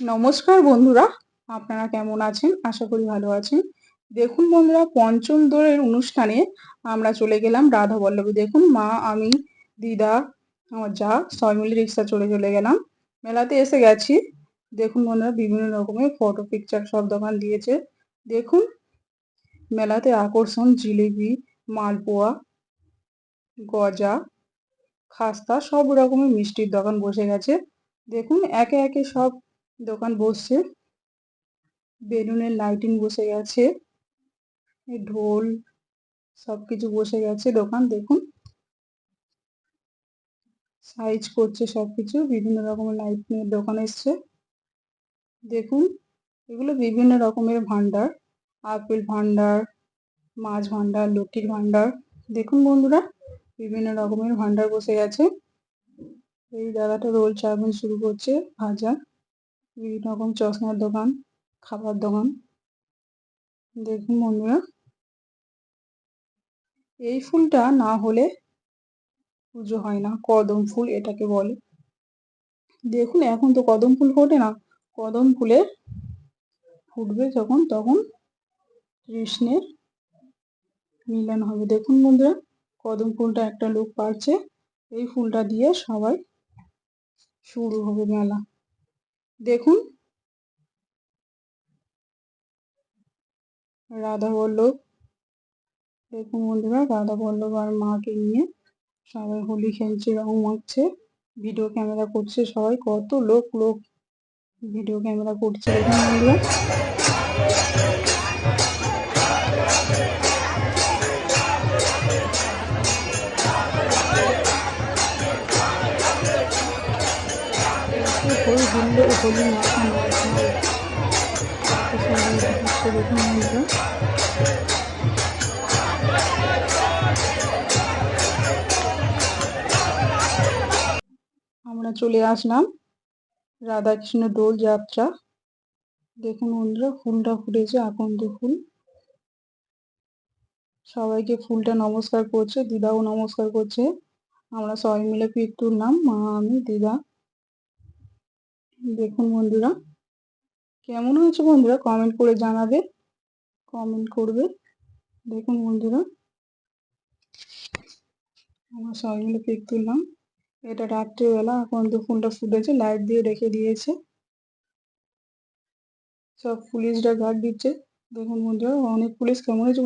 নমস্কার বন্ধুরা, আপনারা কেমন আছেন? আশা করি ভালো আছেন। দেখুন বন্ধুরা, পঞ্চম দোলের অনুষ্ঠানে আমরা চলে গেলাম রাধা বল্লভী দেখুন মা, আমি, দিদা, আমার যা সবাই মিলে রিক্সা চলে চলে গেলাম। মেলাতে এসে গেছি। দেখুন বন্ধুরা, বিভিন্ন রকমের ফটো পিকচার সব দোকান দিয়েছে। দেখুন, মেলাতে আকর্ষণ, জিলিপি, মালপোয়া, গজা, খাস্তা, সব রকমের মিষ্টির দোকান বসে গেছে। দেখুন, একে একে সব দোকান বসছে। বেলুনের লাইটিং বসে গেছে। ঢোল সবকিছু বসে গেছে। দোকান দেখুন। সাইজ করছে সবকিছু। বিভিন্ন রকমের লাইটিংয়ের দোকান এসছে। দেখুন, এগুলো বিভিন্ন রকমের ভান্ডার। আপেল ভান্ডার, মাছ ভান্ডার, লক্ষ্মীর ভান্ডার। দেখুন বন্ধুরা, বিভিন্ন রকমের ভান্ডার বসে গেছে। এই দাদাটা রোল চাউমিন শুরু করছে, ভাজা। বিভিন্ন রকম চশমার দোকান, খাবার দোকান। দেখুন বন্ধুরা। এই ফুলটা না হলে পুজো হয় না, কদম ফুল এটাকে বলে। দেখুন, এখন তো কদম ফুল ফোটে না। কদম ফুলের ফুটবে যখন, তখন কৃষ্ণের মিলন হবে। দেখুন বন্ধুরা, কদম ফুলটা একটা লোক পারছে এই ফুলটা দিয়ে সবাই শুরু হবে মেলা। দেখুন। রাধা বল্লভ। দেখুন বন্ধুরা, রাধা বল্লভ আর মাকে নিয়ে সবাই হোলি খেলছে, রং মাখছে ভিডিও ক্যামেরা করছে সবাই, কত লোক লোক ভিডিও ক্যামেরা করছে। দেখুন বন্ধুরা। হোলি মাছ আমরা চলে আসলাম রাধাকৃষ্ণ দোল যাত্রা। দেখুন বন্ধুরা, ফুলটা ফুটেছে, আকন্দ ফুল। সবাইকে ফুলটা নমস্কার করছে, দিদাও নমস্কার করছে। আমরা সবাই মিলে পিক তুললাম মা, আমি, দিদা। দেখুন বন্ধুরা। কেমন হয়েছে বন্ধুরা? কমেন্ট করে জানাবে। কমেন্ট করবে। দেখুন বন্ধুরা। আমরা সবাই মিলে পিক তুললাম। এটা রাত্রিবেলা, এখন তো ফোনটা ফুটেছে লাইট দিয়ে রেখে দিয়েছে। সব পুলিশরা গার্ড দিচ্ছে। দেখুন বন্ধুরা, অনেক পুলিশ কেমন হয়েছে